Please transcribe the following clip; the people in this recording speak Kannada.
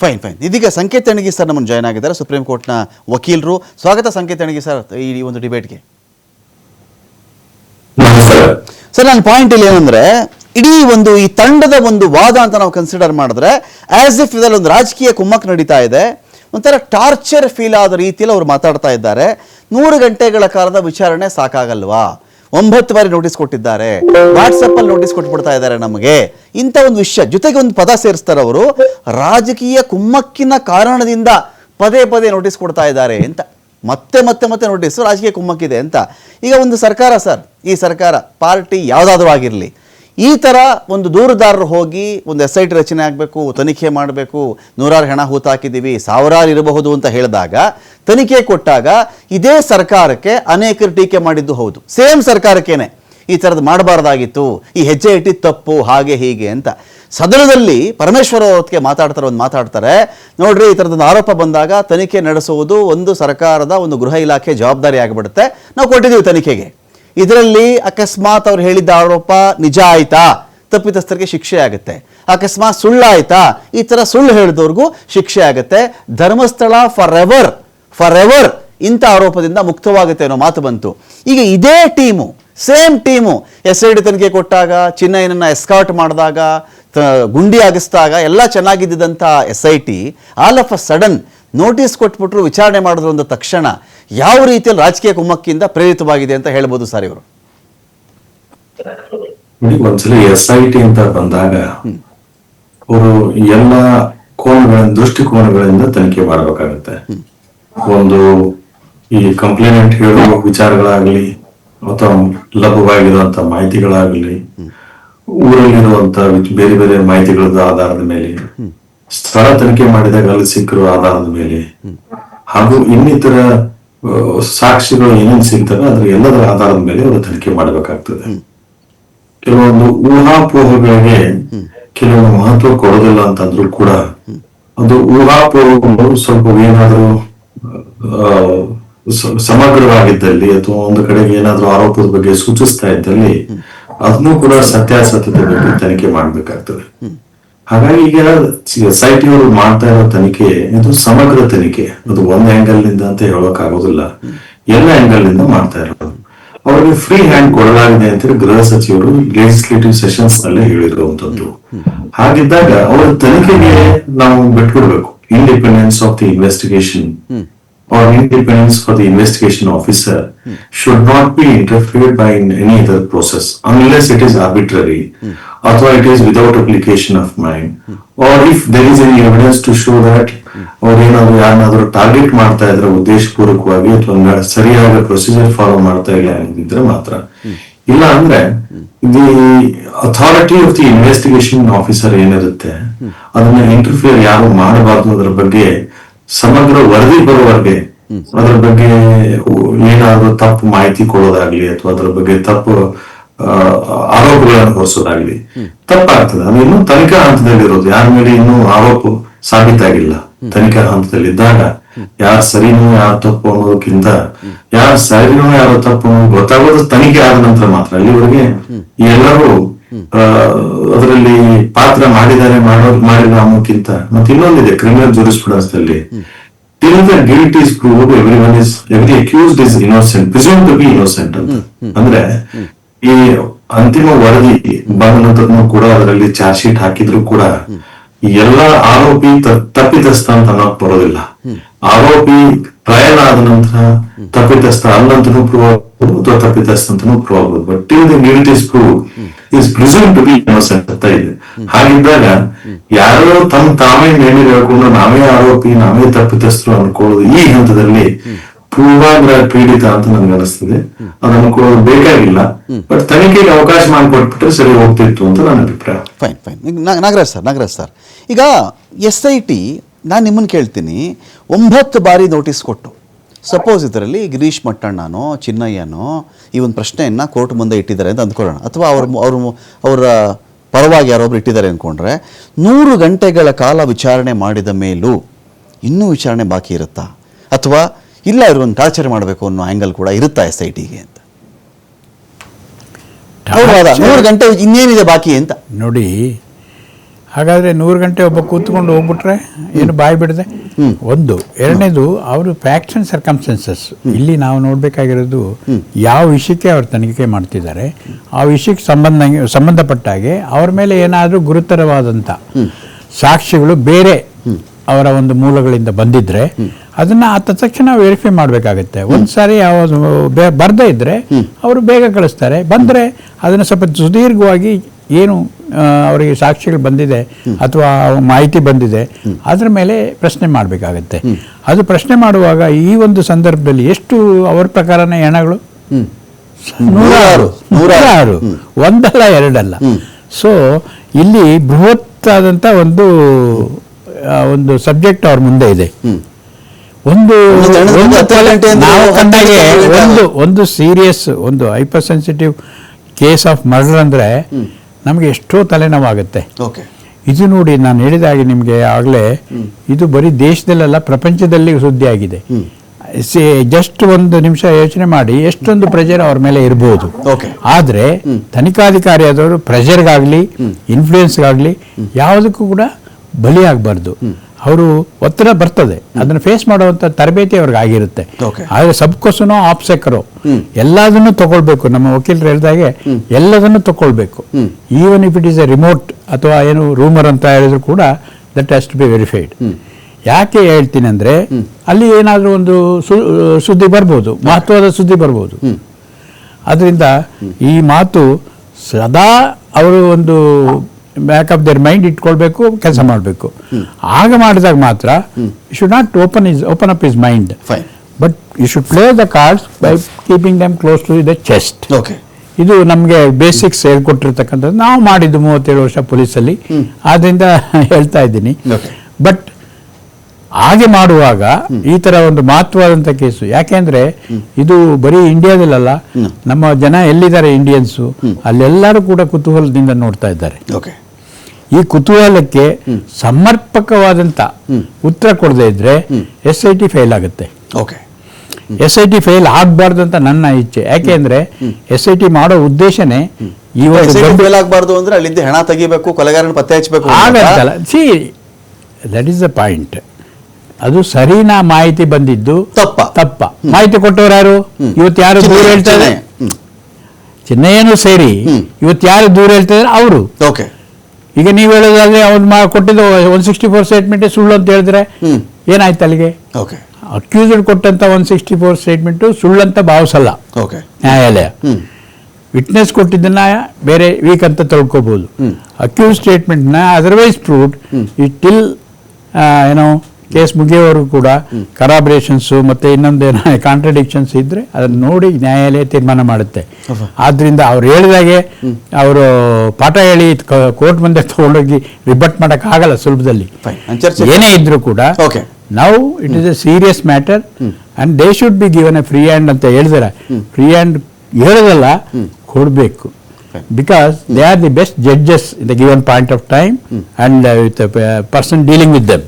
ಫೈನ್ ಫೈನ್ ಇದೀಗ ಸಂಕೇತ್ ಅಣಗಿ ಸರ್ ನಮ್ಮನ್ನು ಜಾಯ್ನ್ ಆಗಿದ್ದಾರೆ. ಸುಪ್ರೀಂ ಕೋರ್ಟ್ನ ವಕೀಲರು. ಸ್ವಾಗತ ಸಂಕೇತ್ ಅಣಗಿ ಸರ್ ಈ ಒಂದು ಡಿಬೇಟ್ಗೆ ಸರ್ ನನ್ನ ಪಾಯಿಂಟ್ ಇಲ್ಲಿ ಏನಂದ್ರೆ ಇಡೀ ಒಂದು ಈ ತಂಡದ ಒಂದು ವಾದ ಅಂತ ನಾವು ಕನ್ಸಿಡರ್ ಮಾಡಿದ್ರೆ ಆಸ್ ಇಫ್ ಇದರಲ್ಲಿ ಒಂದು ರಾಜಕೀಯ ಕುಮ್ಮಕ್ ನಡೀತಾ ಇದೆ. ಒಂಥರ ಟಾರ್ಚರ್ ಫೀಲ್ ಆದ ರೀತಿಯಲ್ಲಿ ಅವರು ಮಾತಾಡ್ತಾ ಇದ್ದಾರೆ. ನೂರು ಗಂಟೆಗಳ ಕಾಲದ ವಿಚಾರಣೆ ಸಾಕಾಗಲ್ವಾ? ಒಂಬತ್ತು ಬಾರಿ ನೋಟಿಸ್ ಕೊಟ್ಟಿದ್ದಾರೆ. ವಾಟ್ಸಪ್ ಅಲ್ಲಿ ನೋಟಿಸ್ ಕೊಟ್ಬಿಡ್ತಾ ಇದ್ದಾರೆ ನಮಗೆ. ಇಂಥ ಒಂದು ವಿಷಯ. ಜೊತೆಗೆ ಒಂದು ಪದ ಸೇರಿಸ್ತಾರೆ ಅವರು. ರಾಜಕೀಯ ಕುಮ್ಮಕ್ಕಿನ ಕಾರಣದಿಂದ ಪದೇ ಪದೇ ನೋಟಿಸ್ ಕೊಡ್ತಾ ಇದ್ದಾರೆ ಅಂತ. ಮತ್ತೆ ಮತ್ತೆ ಮತ್ತೆ ನೋಟಿಸ್ ರಾಜಕೀಯ ಕುಮ್ಮಕ್ಕಿದೆ ಅಂತ. ಈಗ ಒಂದು ಸರ್ಕಾರ ಸರ್. ಈ ಸರ್ಕಾರ ಪಾರ್ಟಿ ಯಾವುದಾದ್ರೂ ಆಗಿರಲಿ. ಈ ಥರ ಒಂದು ದೂರುದಾರರು ಹೋಗಿ ಒಂದು ಎಸ್ ಐ ಟಿ ರಚನೆ ಆಗಬೇಕು, ತನಿಖೆ ಮಾಡಬೇಕು, ನೂರಾರು ಹಣ ಹೂತಾಕಿದ್ದೀವಿ ಸಾವಿರಾರು ಇರಬಹುದು ಅಂತ ಹೇಳಿದಾಗ ತನಿಖೆ ಕೊಟ್ಟಾಗ ಇದೇ ಸರ್ಕಾರಕ್ಕೆ ಅನೇಕರು ಟೀಕೆ ಮಾಡಿದ್ದು ಹೌದು. ಸೇಮ್ ಸರ್ಕಾರಕ್ಕೇನೆ ಈ ಥರದ್ದು ಮಾಡಬಾರ್ದಾಗಿತ್ತು. ಈ ಹೆಜ್ಜೆ ಇಟ್ಟಿ ತಪ್ಪು, ಹಾಗೆ ಹೀಗೆ ಅಂತ. ಸದನದಲ್ಲಿ ಪರಮೇಶ್ವರ ಹೊತ್ತಿಗೆ ಮಾತಾಡ್ತಾರೆ, ಒಂದು ಮಾತಾಡ್ತಾರೆ. ನೋಡ್ರಿ, ಈ ಥರದೊಂದು ಆರೋಪ ಬಂದಾಗ ತನಿಖೆ ನಡೆಸುವುದು ಒಂದು ಸರ್ಕಾರದ ಒಂದು ಗೃಹ ಇಲಾಖೆ ಜವಾಬ್ದಾರಿ ಆಗಿಬಿಡುತ್ತೆ. ನಾವು ಕೊಟ್ಟಿದ್ದೀವಿ ತನಿಖೆಗೆ. ಇದರಲ್ಲಿ ಅಕಸ್ಮಾತ್ ಅವ್ರು ಹೇಳಿದ್ದ ಆರೋಪ ನಿಜ ಆಯಿತಾ? ತಪ್ಪಿತಸ್ಥರಿಗೆ ಶಿಕ್ಷೆ ಆಗುತ್ತೆ. ಅಕಸ್ಮಾತ್ ಸುಳ್ಳಾಯ್ತಾ? ಈ ಥರ ಸುಳ್ಳು ಹೇಳಿದವ್ರಿಗೂ ಶಿಕ್ಷೆ ಆಗುತ್ತೆ. Dharmasthala for ever for ever ಇಂಥ ಆರೋಪದಿಂದ ಮುಕ್ತವಾಗುತ್ತೆ ಅನ್ನೋ ಮಾತು ಬಂತು. ಈಗ ಇದೇ team same team S I T ತನಿಖೆ ಕೊಟ್ಟಾಗ ಚಿನ್ನಯ್ಯನನ್ನು ಎಸ್ಕಾಟ್ ಮಾಡಿದಾಗ ಗುಂಡಿ ಆಗಿಸಿದಾಗ ಎಲ್ಲ ಚೆನ್ನಾಗಿದ್ದಂಥ S I T all of a sudden notice ಕೊಟ್ಬಿಟ್ರು ವಿಚಾರಣೆ ಮಾಡಿದ್ರು ಅಂದ ತಕ್ಷಣ ಯಾವ ರೀತಿಯಲ್ಲಿ ರಾಜಕೀಯ ಕುಮ್ಮಕ್ಕಿಂದ ಪ್ರೇರಿತವಾಗಿದೆ ಅಂತ ಹೇಳ್ಬೋದು ಸರ್ ಇವರು. ಒಂದ್ಸಲಿ ಎಸ್ ಐ ಟಿ ಅಂತ ಬಂದಾಗ ಅವರು ಎಲ್ಲ ಕೋನಗಳ ದೃಷ್ಟಿಕೋನಗಳಿಂದ ತನಿಖೆ ಮಾಡಬೇಕಾಗತ್ತೆ. ಒಂದು ಈ ಕಂಪ್ಲೇಂಟ್ ಹೇಳುವ ವಿಚಾರಗಳಾಗಲಿ ಅಥವಾ ಲಭ್ಯವಾಗಿರುವಂತ ಮಾಹಿತಿಗಳಾಗಲಿ ಊರಲ್ಲಿರುವಂತ ಬೇರೆ ಬೇರೆ ಮಾಹಿತಿಗಳ ಆಧಾರದ ಮೇಲೆ, ಸ್ಥಳ ತನಿಖೆ ಮಾಡಿದಾಗ ಅಲ್ಲಿ ಸಿಕ್ಕಿರುವ ಆಧಾರದ ಮೇಲೆ, ಹಾಗೂ ಇನ್ನಿತರ ಸಾಕ್ಷಿಗಳು ಏನೇನು ಸಿಗ್ತವೆ ಅದ್ರ ಎಲ್ಲದರ ಆಧಾರದ ಮೇಲೆ ಅವರು ತನಿಖೆ ಮಾಡಬೇಕಾಗ್ತದೆ. ಕೆಲವೊಂದು ಊಹಾಪೋಹಗಳಿಗೆ ಕೆಲವೊಂದು ಮಹತ್ವ ಕೊಡೋದಿಲ್ಲ ಅಂತಂದ್ರು ಕೂಡ, ಅದು ಊಹಾಪೋಹಗಳು ಸ್ವಲ್ಪ ಏನಾದ್ರೂ ಸಮಗ್ರವಾಗಿದ್ದಲ್ಲಿ ಅಥವಾ ಒಂದು ಕಡೆಗೆ ಏನಾದ್ರೂ ಆರೋಪದ ಬಗ್ಗೆ ಸೂಚಿಸ್ತಾ ಇದ್ದಲ್ಲಿ ಅದನ್ನು ಕೂಡ ಸತ್ಯಾಸತ್ಯತೆ ಬಗ್ಗೆ ತನಿಖೆ ಮಾಡ್ಬೇಕಾಗ್ತದೆ. ಹಾಗಾಗಿ ಈಗ ಎಸ್ ಐ ಟಿ ಅವರು ಮಾಡ್ತಾ ಇರೋ ತನಿಖೆ, ಇದು ಸಮಗ್ರ ತನಿಖೆ. ಅದು ಒಂದ್ ಆಂಗಲ್ನಿಂದ ಅಂತ ಹೇಳಕ್ ಆಗೋದಿಲ್ಲ ಎಲ್ಲ ಆಂಗಲ್ನಿಂದ ಮಾಡ್ತಾ ಇರೋದು. ಅವರಿಗೆ ಫ್ರೀ ಹ್ಯಾಂಡ್ ಕೊಡಲಾಗಿದೆ ಅಂತೇಳಿ ಗೃಹ ಸಚಿವರು ಲೆಜಿಸ್ಲೇಟಿವ್ ಸೆಷನ್ಸ್ ನಲ್ಲೇ ಹೇಳಿರುವಂತದ್ದು. ಹಾಗಿದ್ದಾಗ ಅವರ ತನಿಖೆಗೆ ನಾವು ಬಿಟ್ಕೊಡ್ಬೇಕು. Independence of the investigation or independence for the investigation officer should not be interfered by in any other process unless it is arbitrary or it is without application of mind or if there is any evidence to show that ಅವ್ರು ಏನಾದ್ರು ಯಾರನ್ನಾದ್ರೂ ಟಾರ್ಗೆಟ್ ಮಾಡ್ತಾ ಇದ್ರೆ ಉದ್ದೇಶಪೂರ್ವಕವಾಗಿ ಅಥವಾ ಸರಿಯಾದ ಪ್ರೊಸೀಜರ್ ಫಾಲೋ ಮಾಡ್ತಾ ಇಲ್ಲ ಅಂದಿದ್ರೆ ಮಾತ್ರ ಇಲ್ಲ ಅಂದ್ರೆ the authority of the investigation officer ಏನಿರುತ್ತೆ ಅದನ್ನ ಇಂಟರ್ಫಿಯರ್ ಯಾರು ಮಾಡಬಾರ್ದು ಅದರ ಬಗ್ಗೆ ಸಮಗ್ರ ವರದಿ ಬರುವವರೆಗೆ ಅದರ ಬಗ್ಗೆ ಏನಾದ್ರೂ ತಪ್ಪು ಮಾಹಿತಿ ಕೊಡೋದಾಗ್ಲಿ ಅಥವಾ ಅದರ ಬಗ್ಗೆ ತಪ್ಪು ಆರೋಪಗಳನ್ನು ಹೊರಿಸೋದಾಗ್ಲಿ ತಪ್ಪಾಗ್ತದೆ. ಅದು ಇನ್ನೂ ತನಿಖಾ ಹಂತದಲ್ಲಿ ಇರೋದು ಯಾರ ಮೇಲೆ ಇನ್ನೂ ಆರೋಪ ಸಾಬೀತಾಗಿಲ್ಲ. ತನಿಖಾ ಹಂತದಲ್ಲಿ ಇದ್ದಾಗ ಯಾರ ಸರಿನೂ ಯಾರ ತಪ್ಪು ಅನ್ನೋದಕ್ಕಿಂತ ಯಾರ ಸರಿನೂ ಯಾರು ತಪ್ಪು ಅನ್ನೋದು ಗೊತ್ತಾಗೋದು ತನಿಖೆ ಆದ ನಂತರ ಮಾತ್ರ. ಅಲ್ಲಿವರೆಗೆ ಎಲ್ಲರೂ ಅದರಲ್ಲಿ ಪಾತ್ರ ಮಾಡಿದ್ದಾರೆ ಮಾಡೋ ಮಾಡಿಲ್ಲ ಅನ್ನೋಕ್ಕಿಂತ ಮತ್ತೆ ಇನ್ನೊಂದಿದೆ ಕ್ರಿಮಿನಲ್ ಜೂರಿಸ್ಪ್ರುಡೆನ್ಸ್ ಅಲ್ಲಿ till the guilt is prove every one is every accused is innocent presume to be innocent ಅಂತ ಅಂದ್ರೆ ಈ ಅಂತಿಮ ವರದಿ ಬಂದ ನಂತರನೂ ಕೂಡ ಅದರಲ್ಲಿ ಚಾರ್ಜ್ ಶೀಟ್ ಹಾಕಿದ್ರು ಕೂಡ ಎಲ್ಲ ಆರೋಪಿ ತಪ್ಪಿತಸ್ಥ ಅಂತ ಅನ್ನೋಕ್ ಬರೋದಿಲ್ಲ. ಆರೋಪಿ ಟ್ರಯಲ್ ಆದ ನಂತರ ತಪ್ಪಿತಸ್ಥ ಅಲ್ಲಂತನೂ ಪ್ರೂವ್ ಆಗ್ಬೋದು ಅಥವಾ ತಪ್ಪಿತಸ್ಥ ಅಂತಾನೂ ಪ್ರೂವ್ ಆಗ್ಬೋದು. But till the guilt is prove is presume to be innocent ಅಂತ ಇದೆ. ಹಾಗಿದ್ದಾಗ ಯಾರೋ ತಮ್ಮ ತಾವೇ ಮೇಲೆ ಹೇಳ್ಕೊಂಡು ನಾವೇ ಆರೋಪಿ, ನಾವೇ ತಪ್ಪಿತಸ್ಥರು ಅನ್ಕೊಳ್ಳೋದು ಈ ಹಂತದಲ್ಲಿ ಪೂರ್ವಾಗ್ರಹ ಪೀಡಿತ ಅಂತ ನನ್ಗೆ ಅನಿಸ್ತದೆ. ಅದು ಅನ್ಕೊಳ್ಳೋದು ಬೇಕಾಗಿಲ್ಲ. ಬಟ್ ತನಿಖೆಗೆ ಅವಕಾಶ ಮಾಡಿಕೊಟ್ಬಿಟ್ರೆ ಸರಿ ಹೋಗ್ತಿತ್ತು ಅಂತ ನನ್ನ ಅಭಿಪ್ರಾಯ. Fine fine Nagaraj sir Nagaraj sir. ಈಗ ಎಸ್ ಐ ಟಿ, ನಾನು ನಿಮ್ಮನ್ನು ಕೇಳ್ತೀನಿ, ಒಂಬತ್ತು ಬಾರಿ ನೋಟಿಸ್ ಕೊಟ್ಟು. ಸಪೋಸ್ ಇದರಲ್ಲಿ ಗಿರೀಶ್ ಮಟ್ಟಣ್ಣನೋ ಚಿನ್ನಯ್ಯನೋ ಈ ಒಂದು ಪ್ರಶ್ನೆಯನ್ನು ಕೋರ್ಟ್ ಮುಂದೆ ಇಟ್ಟಿದ್ದಾರೆ ಅಂತ ಅಂದ್ಕೊಳ್ಳೋಣ. ಅಥವಾ ಅವ್ರ ಅವ್ರ ಅವರ ಪರವಾಗಿ ಯಾರೊಬ್ರು ಇಟ್ಟಿದ್ದಾರೆ ಅಂದ್ಕೊಂಡ್ರೆ ನೂರು ಗಂಟೆಗಳ ಕಾಲ ವಿಚಾರಣೆ ಮಾಡಿದ ಮೇಲೂ ಇನ್ನೂ ವಿಚಾರಣೆ ಬಾಕಿ ಇರುತ್ತಾ? ಅಥವಾ ಇಲ್ಲ ಒಂದು ಟಾರ್ಚರ್ ಮಾಡಬೇಕು ಅನ್ನೋ ಆ್ಯಂಗಲ್ ಕೂಡ ಇರುತ್ತಾ ಎಸ್ ಐ ಟಿಗೆ ಅಂತ? ನೂರು ಗಂಟೆ ಇನ್ನೇನಿದೆ ಬಾಕಿ ಅಂತ? ನೋಡಿ ಹಾಗಾದ್ರೆ ನೂರು ಗಂಟೆ ಒಬ್ಬ ಕೂತ್ಕೊಂಡು ಹೋಗ್ಬಿಟ್ರೆ ಏನು ಬಾಯಿ ಬಿಡದೆ? ಒಂದು. ಎರಡನೇದು ಅವರು ಫ್ಯಾಕ್ಟ್ಸ್ ಅಂಡ್ ಸರ್ಕಮ್ಸ್ಟೆನ್ಸಸ್ ಇಲ್ಲಿ ನಾವು ನೋಡಬೇಕಾಗಿರೋದು ಯಾವ ವಿಷಯಕ್ಕೆ ಅವರು ತನಿಖೆ ಮಾಡ್ತಿದ್ದಾರೆ ಆ ವಿಷಯಕ್ಕೆ ಸಂಬಂಧ ಸಂಬಂಧಪಟ್ಟ ಹಾಗೆ ಅವ್ರ ಮೇಲೆ ಏನಾದರೂ ಗುರುತರವಾದಂಥ ಸಾಕ್ಷಿಗಳು ಬೇರೆ ಅವರ ಒಂದು ಮೂಲಗಳಿಂದ ಬಂದಿದ್ರೆ ಅದನ್ನ ಆ ತಕ್ಷಣ ವೆರಿಫೈ ಮಾಡಬೇಕಾಗುತ್ತೆ. ಒಂದು ಸಾರಿ ಬರ್ದೇ ಇದ್ರೆ ಅವರು ಬೇಗ ಕಳಿಸ್ತಾರೆ. ಬಂದರೆ ಅದನ್ನು ಸ್ವಲ್ಪ ಸುದೀರ್ಘವಾಗಿ ಏನು ಅವರಿಗೆ ಸಾಕ್ಷಿಗಳು ಬಂದಿದೆ ಅಥವಾ ಮಾಹಿತಿ ಬಂದಿದೆ ಅದರ ಮೇಲೆ ಪ್ರಶ್ನೆ ಮಾಡಬೇಕಾಗತ್ತೆ. ಅದು ಪ್ರಶ್ನೆ ಮಾಡುವಾಗ ಈ ಒಂದು ಸಂದರ್ಭದಲ್ಲಿ ಎಷ್ಟು ಅವರ ಪ್ರಕಾರನೇ ಹೆಣಗಳು ನೂರಾರು. ನೂರಾರು. ಒಂದಲ್ಲ ಎರಡಲ್ಲ. ಸೊ ಇಲ್ಲಿ ಬೃಹತ್ ಆದಂಥ ಒಂದು ಒಂದು ಸಬ್ಜೆಕ್ಟ್ ಅವ್ರ ಮುಂದೆ ಇದೆ. ಒಂದು ನಾವು ಕಂಡಾಗೆ ಒಂದು ಒಂದು ಸೀರಿಯಸ್ ಒಂದು hyper sensitive case of murder ಅಂದ್ರೆ ನಮಗೆ ಎಷ್ಟೋ ತಲೆನೋವಾಗುತ್ತೆ. ಓಕೆ. ಇದು ನೋಡಿ ನಾನು ಹೇಳಿದಾಗೆ ನಿಮಗೆ ಆಗಲೇ ಇದು ಬರೀ ದೇಶದಲ್ಲೆಲ್ಲ ಪ್ರಪಂಚದಲ್ಲಿ ಸುದ್ದಿ ಆಗಿದೆ. ಜಸ್ಟ್ ಒಂದು ನಿಮಿಷ ಯೋಚನೆ ಮಾಡಿ ಎಷ್ಟೊಂದು ಪ್ರೆಷರ್ ಅವ್ರ ಮೇಲೆ ಇರಬಹುದು ಆದ್ರೆ ತನಿಖಾಧಿಕಾರಿ ಆದವರು ಪ್ರೆಷರ್ಗಾಗ್ಲಿ ಇನ್ಫ್ಲೂಯೆನ್ಸ್ಗಾಗ್ಲಿ ಯಾವುದಕ್ಕೂ ಕೂಡ ಬಲಿಯಾಗಬಾರ್ದು. ಅವರು ಒತ್ತಡ ಬರ್ತದೆ. ಅದನ್ನು ಫೇಸ್ ಮಾಡುವಂಥ ತರಬೇತಿ ಅವ್ರಿಗೆ ಆಗಿರುತ್ತೆ. ಆದ್ರೆ ಸಬ್ಕೊಸನೋ ಆಪ್ಸೆಕರೋ ಎಲ್ಲದನ್ನು ತಗೊಳ್ಬೇಕು. ನಮ್ಮ ವಕೀಲರು ಹೇಳಿದಾಗೆ ಎಲ್ಲದನ್ನು ತಗೊಳ್ಬೇಕು. Even if it is a remote ಅಥವಾ ಏನು ರೂಮರ್ ಅಂತ ಹೇಳಿದ್ರು ಕೂಡ that has to be verified ಯಾಕೆ ಹೇಳ್ತೀನಿ ಅಂದ್ರೆ ಅಲ್ಲಿ ಏನಾದರೂ ಒಂದು ಸುದ್ದಿ ಬರ್ಬೋದು. ಮಹತ್ವದ ಸುದ್ದಿ ಬರ್ಬೋದು. ಅದರಿಂದ ಈ ಮಾತು ಸದಾ ಅವರು ಒಂದು ಬ್ಯಾಕ್ ಆಫ್ ದರ್ ಮೈಂಡ್ ಇಟ್ಕೊಳ್ಬೇಕು ಕೆಲಸ ಮಾಡಬೇಕು. ಆಗ ಮಾಡಿದಾಗ ಮಾತ್ರ you should not open his open up his mind Fine. But you should play the cards by keeping them close to the chest okay ಇದು ನಮಗೆ ಬೇಸಿಕ್ಸ್ ಹೇಳ್ಕೊಟ್ಟಿರ್ತಕ್ಕಂಥದ್ದು. ನಾವು ಮಾಡಿದ್ದು ಮೂವತ್ತೇಳು ವರ್ಷ ಪೊಲೀಸಲ್ಲಿ. ಆದ್ದರಿಂದ ಹೇಳ್ತಾ ಇದ್ದೀನಿ. ಬಟ್ ಹಾಗೆ ಮಾಡುವಾಗ ಈ ತರ ಒಂದು ಮಹತ್ವವಾದಂಥ ಕೇಸು. ಯಾಕೆಂದ್ರೆ ಇದು ಬರೀ ಇಂಡಿಯಾದಲ್ಲ ನಮ್ಮ ಜನ ಎಲ್ಲಿದ್ದಾರೆ ಇಂಡಿಯನ್ಸು ಅಲ್ಲೆಲ್ಲರೂ ಕೂಡ ಕುತೂಹಲದಿಂದ ನೋಡ್ತಾ ಇದ್ದಾರೆ. ಓಕೆ ಈ ಕುತೂಹಲಕ್ಕೆ ಸಮರ್ಪಕವಾದಂತ ಉತ್ತರ ಕೊಡದೇ ಇದ್ರೆ ಎಸ್ ಐ ಟಿ ಫೇಲ್ ಆಗುತ್ತೆ. Okay. S I T fail ಆಗಬಾರ್ದು ಅಂತ ನನ್ನ ಇಚ್ಛೆ. ಯಾಕೆ ಅಂದರೆ ಎಸ್ ಐ ಟಿ ಮಾಡೋ ಉದ್ದೇಶನೇ ಈ ಫೇಲ್ ಆಗಬಾರ್ದು ಅಂದ್ರೆ ಅಲ್ಲಿಂದ ಹೆಣ ತೆಗಿಬೇಕು ಕೊಲೆಗಾರನ ಪತ್ತೆ ಹಚ್ಚಬೇಕು ಆಗಲ್ಲ see that is the point ಅದು ಸರಿನಾ ಮಾಹಿತಿ ಬಂದಿದ್ದು ತಪ್ಪ. ತಪ್ಪ. ಮಾಹಿತಿ ಕೊಟ್ಟವ್ರು ಯಾರು? ಇವತ್ತು ಯಾರು ದೂರ ಹೇಳ್ತಾರೆ ಚಿನ್ನಯ್ಯನು ಸೇರಿ ಇವತ್ತು ಯಾರು ದೂರ ಹೇಳ್ತಾರೆ ಅವರು. ಓಕೆ. ಈಗ ನೀವು ಹೇಳೋದಾದ್ರೆ ಅವ್ನು ಮಾ ಕೊಟ್ಟಿದ್ದು ಒನ್ ಸಿಕ್ಸ್ಟಿ ಫೋರ್ ಸ್ಟೇಟ್ಮೆಂಟ್ ಸುಳ್ಳು ಅಂತ ಹೇಳಿದ್ರೆ ಏನಾಯ್ತು ಅಲ್ಲಿಗೆ? ಓಕೆ ಅಕ್ಯೂಸ್ಡ್ ಕೊಟ್ಟಂತ ಒನ್ ಸಿಕ್ಸ್ಟಿ ಫೋರ್ ಸ್ಟೇಟ್ಮೆಂಟು ಅಂತ ಭಾವಿಸಲ್ಲ. ಓಕೆ ನ್ಯಾಯಾಲಯ. ವಿಟ್ನೆಸ್ ಕೊಟ್ಟಿದ್ದನ್ನ ಬೇರೆ ವೀಕ್ ಅಂತ ತಿಳ್ಕೊಬಹುದು ಅಕ್ಯೂಸ್ ಸ್ಟೇಟ್ಮೆಂಟ್ನ ಅದರ್ವೈಸ್ ಪ್ರೂವ್ಡ್ ಇಟ್ ಟಿಲ್ ಏನೋ ಕೇಸ್ ಮುಗಿಯೋವರೆಗೂ ಕೂಡ ಕರಾಬ್ರೇಷನ್ಸ್ ಮತ್ತೆ ಇನ್ನೊಂದೇನೋ ಕಾಂಟ್ರಡಿಕ್ಷನ್ಸ್ ಇದ್ರೆ ಅದನ್ನ ನೋಡಿ ನ್ಯಾಯಾಲಯ ತೀರ್ಮಾನ ಮಾಡುತ್ತೆ. ಆದ್ರಿಂದ ಅವ್ರು ಹೇಳಿದಾಗೆ ಅವರು ಪಾಠ ಹೇಳಿ ಕೋರ್ಟ್ ಮುಂದೆ ತಗೊಂಡೋಗಿ ರಿಬಟ್ ಮಾಡೋಕ್ಕಾಗಲ್ಲ ಆಗಲ್ಲ ಸುಲಭದಲ್ಲಿ. ಏನೇ ಇದ್ರೂ ಕೂಡ ಓಕೆ ನಾವು it is a serious matter and they should be given a free hand ಅಂತ ಹೇಳಿದಾರೆ. ಫ್ರೀ ಹ್ಯಾಂಡ್ ಹೇಳೋದಲ್ಲ ಕೊಡಬೇಕು. Because they are the best judges in the given point of time and with person dealing with them